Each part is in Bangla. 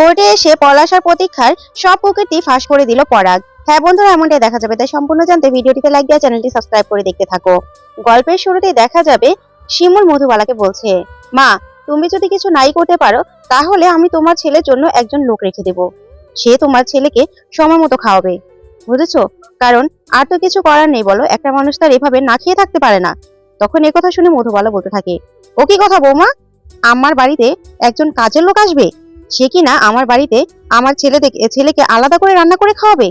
কোর্টে এসে পলাশার প্রতীক্ষার সব প্রকৃতি ফাঁস করে দিল পরাগ। হ্যাঁ বন্ধুরা, এমনটাই দেখা যাবে। তাই সম্পূর্ণ জানতে ভিডিওটিতে লাইক দেওয়া চ্যানেলটি সাবস্ক্রাইব করে দেখতে থাকো। গল্পের শুরুতেই দেখা যাবে, শিমুল মধুবালাকে বলছে, মা, তুমি যদি কিছু নাই করতে পারো, তাহলে আমি তোমার ছেলের জন্য একজন লোক রেখে দেব। সে তোমার ছেলেকে সময় মতো খাওয়াবে। বুঝেছ? কারণ আর তো কিছু করার নেই বলো। একটা মানুষ তার এভাবে না খেয়ে থাকতে পারে না। তখন কথা শুনে মধুবালা বলতে থাকে, ও কি কথা বৌমা? আমার বাড়িতে একজন কাজের লোক আসবে? সে কি না আমার বাড়িতে আমার ছেলে ছেলেকে আলাদা করে রান্না করে খাওয়াবে?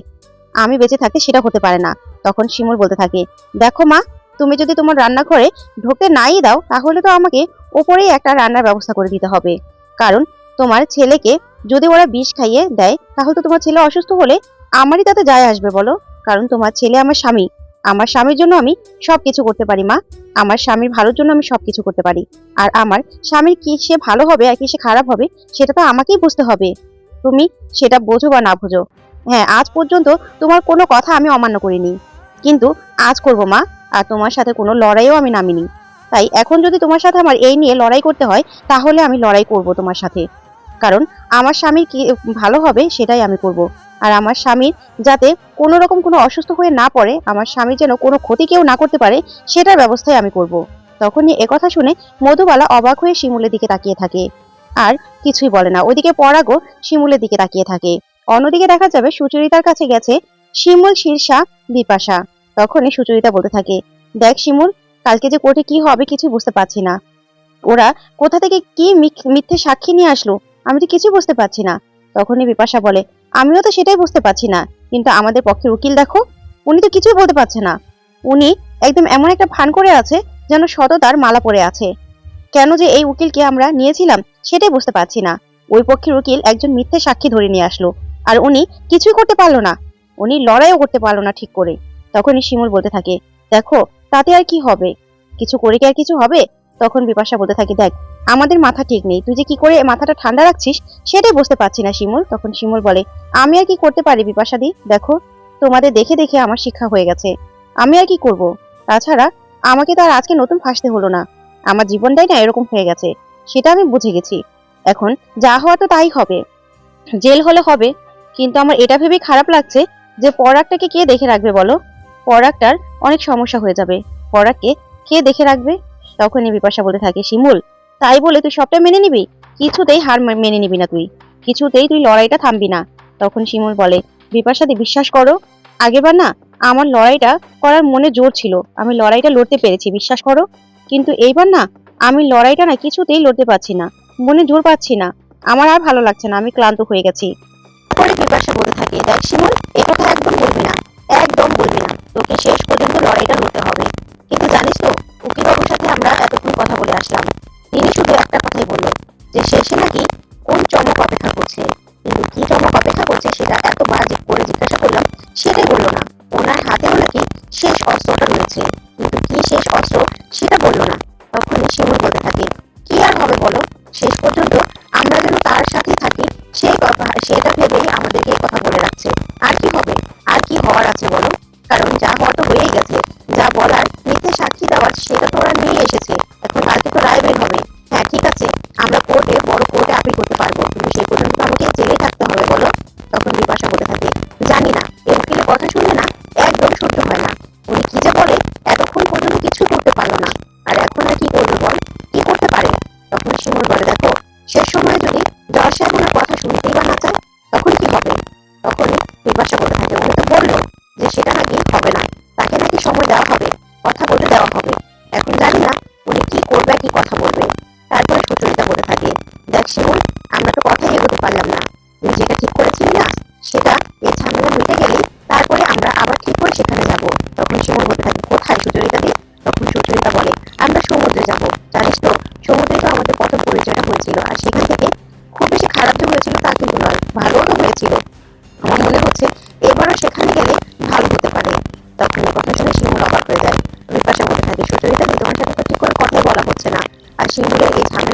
আমি বেঁচে থাকতে সেটা হতে পারে না। তখন শিমুল বলতে থাকে, দেখো মা, তুমি যদি তোমার রান্নাঘরে ঢুকতে নাই দাও, তাহলে তো আমাকে ওপরেই একটা রান্নার ব্যবস্থা করে দিতে হবে। কারণ তোমার ছেলেকে যদি ওরা বিষ খাইয়ে দেয়, তাহলে তো তোমার ছেলে অসুস্থ হলে আমারই তাতে যায় আসবে বলো। কারণ তোমার ছেলে আমার স্বামী। আমার স্বামীর জন্য আমি সব কিছু করতে পারি, মা। আমার স্বামীর ভালোর জন্য আমি সব কিছু করতে পারি। আর আমার স্বামীর কি সে ভালো হবে আর কি সে খারাপ হবে, সেটা তো আমাকেই বুঝতে হবে। তুমি সেটা বোঝো বা না বোঝো। হ্যাঁ আজ পর্যন্ত তোমার কোনো কথা আমি অমান্য করিনি। কিন্তু আজ করব, মা। আর তোমার সাথে কোনো লড়াইও আমি নামিনি। তাই এখন যদি তোমার সাথে আমার এই নিয়ে লড়াই করতে হয়, তাহলে আমি লড়াই করব তোমার সাথে। কারণ আমার স্বামীর কি ভালো হবে সেটাই আমি করব। আর আমার স্বামীর যাতে কোনো রকম কোনো অসুস্থ হয়ে না পড়ে, আমার স্বামীর যেন কোনো ক্ষতি কেউ না করতে পারে, সেটার ব্যবস্থাই আমি করব। তখনই একথা শুনে মধুবালা অবাক হয়ে শিমুলের দিকে তাকিয়ে থাকে। আর কিছুই বলে না। ওইদিকে পরাগও শিমুলের দিকে তাকিয়ে থাকে। অন্যদিকে দেখা যাবে সুচরিতার কাছে গেছে শিমুল শীর্ষা বিপাশা। তখনই সুচরিতা বলতে থাকে, দেখ শিমুল, কালকে যে কোর্টে কি হবে কিছু বুঝতে পারছি না। ওরা কোথা থেকে কি মিথ- মিথ্যে সাক্ষী নিয়ে আসলো, আমি তো কিছু বুঝতে পারছি না। তখনই বিপাশা বলে আমিও তো সেটাই বুঝতে পারছি না। কিন্তু আমাদের পক্ষের উকিল দেখো, উনি তো কিছুই বলতে পারছে না। উনি একদম এমন একটা ফান করে আছে যেন সততার মালা পড়ে আছে। কেন যে এই উকিলকে আমরা নিয়েছিলাম সেটাই বুঝতে পারছি না। ওই পক্ষের উকিল একজন মিথ্যে সাক্ষী ধরে নিয়ে আসলো আর উনি কিছুই করতে পারল না। উনি লড়াইও করতে পারল না ঠিক করে। তখনই শিমুল বলতে থাকে, দেখো, তাতে আর কি হবে? কিছু করে কি আর কিছু হবে? তখন বিপাশা বলতে থাকে, দেখ, আমাদের মাথা ঠিক নেই। তুই যে কি করে মাথাটা ঠান্ডা রাখছিস, সেটাই বুঝতে পারছি না শিমুল। তখন শিমুল বলে, আমি আর কি করতে পারি বিপাশাদি দেখো, তোমাদের দেখে দেখে আমার শিক্ষা হয়ে গেছে। আমি আর কি করব? তাছাড়া আমাকে তো আর আজকে নতুন ফাঁসতে হলো না। আমার জীবনটাই না এরকম হয়ে গেছে, সেটা আমি বুঝে গেছি। এখন যা হওয়া তো তাই হবে। জেল হলে হবে, কিন্তু আমার এটা ভেবে খারাপ লাগছে যে পরাগটাকে কে দেখে রাখবে বলো? পরাগটার অনেক সমস্যা হয়ে যাবে। পরাগকে কে দেখে রাখবে? তখনই বিপাশা বলতে থাকে, শিমুল, তাই বলে তুই সবটা মেনে নিবি? কিছুতেই হার মেনে নিবি না তুই। কিছুতেই তুই লড়াইটা থামবি না। তখন শিমুল বলে, বিপাশাদি, বিশ্বাস করো? আগেবার না, আমার লড়াইটা করার মনে জোর ছিল। আমি লড়াইটা লড়তে পেরেছি, বিশ্বাস করো? কিন্তু এইবার না, আমি লড়াইটা না, কিছুতেই লড়তে পারছি না। মনে জোর পাচ্ছি না। আমার আর ভালো লাগছে না, আমি ক্লান্ত হয়ে গেছি। পরে বিপাশা বলতে থাকে, দেখ শিমুল, এ কথা একদম বলবি না, একদম বলবি না। তোকে শেষ পর্যন্ত লড়াইটা লড়তে আছে বলো। কারণ যা হওয়ার কথা আর শিমুলের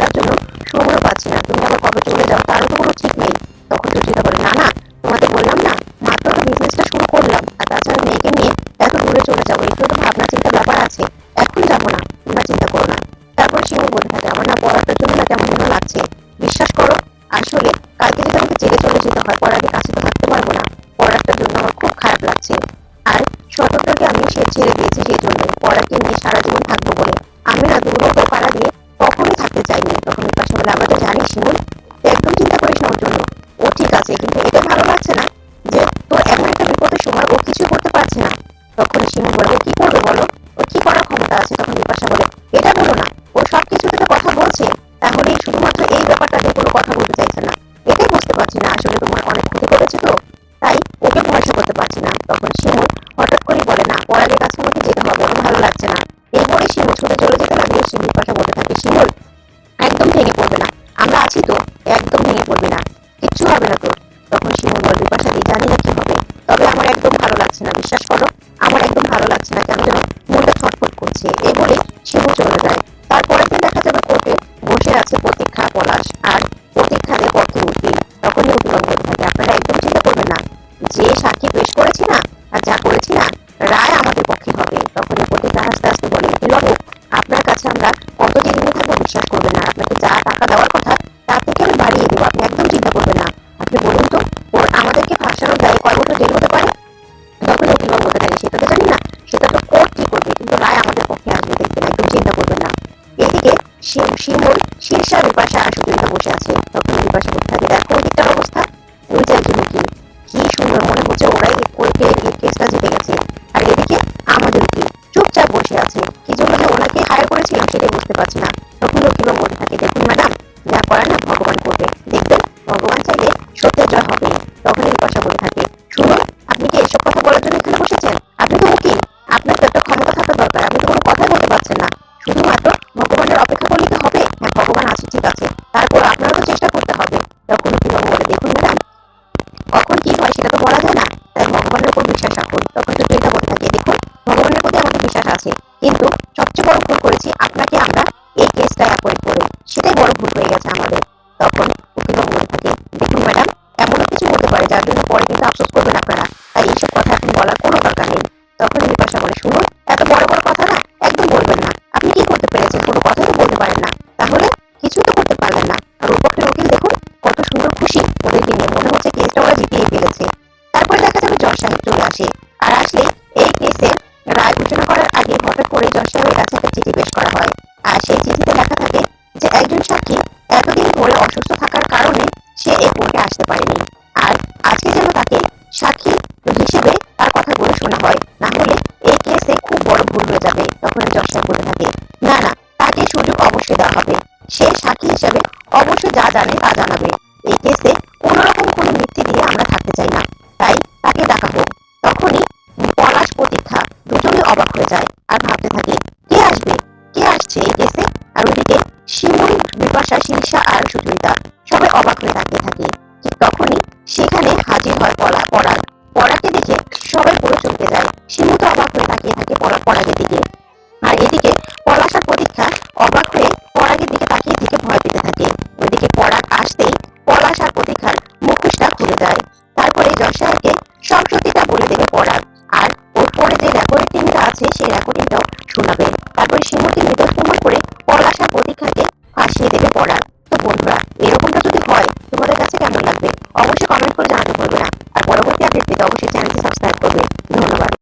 শিমুল এই কোর্টে আসতে পারেনি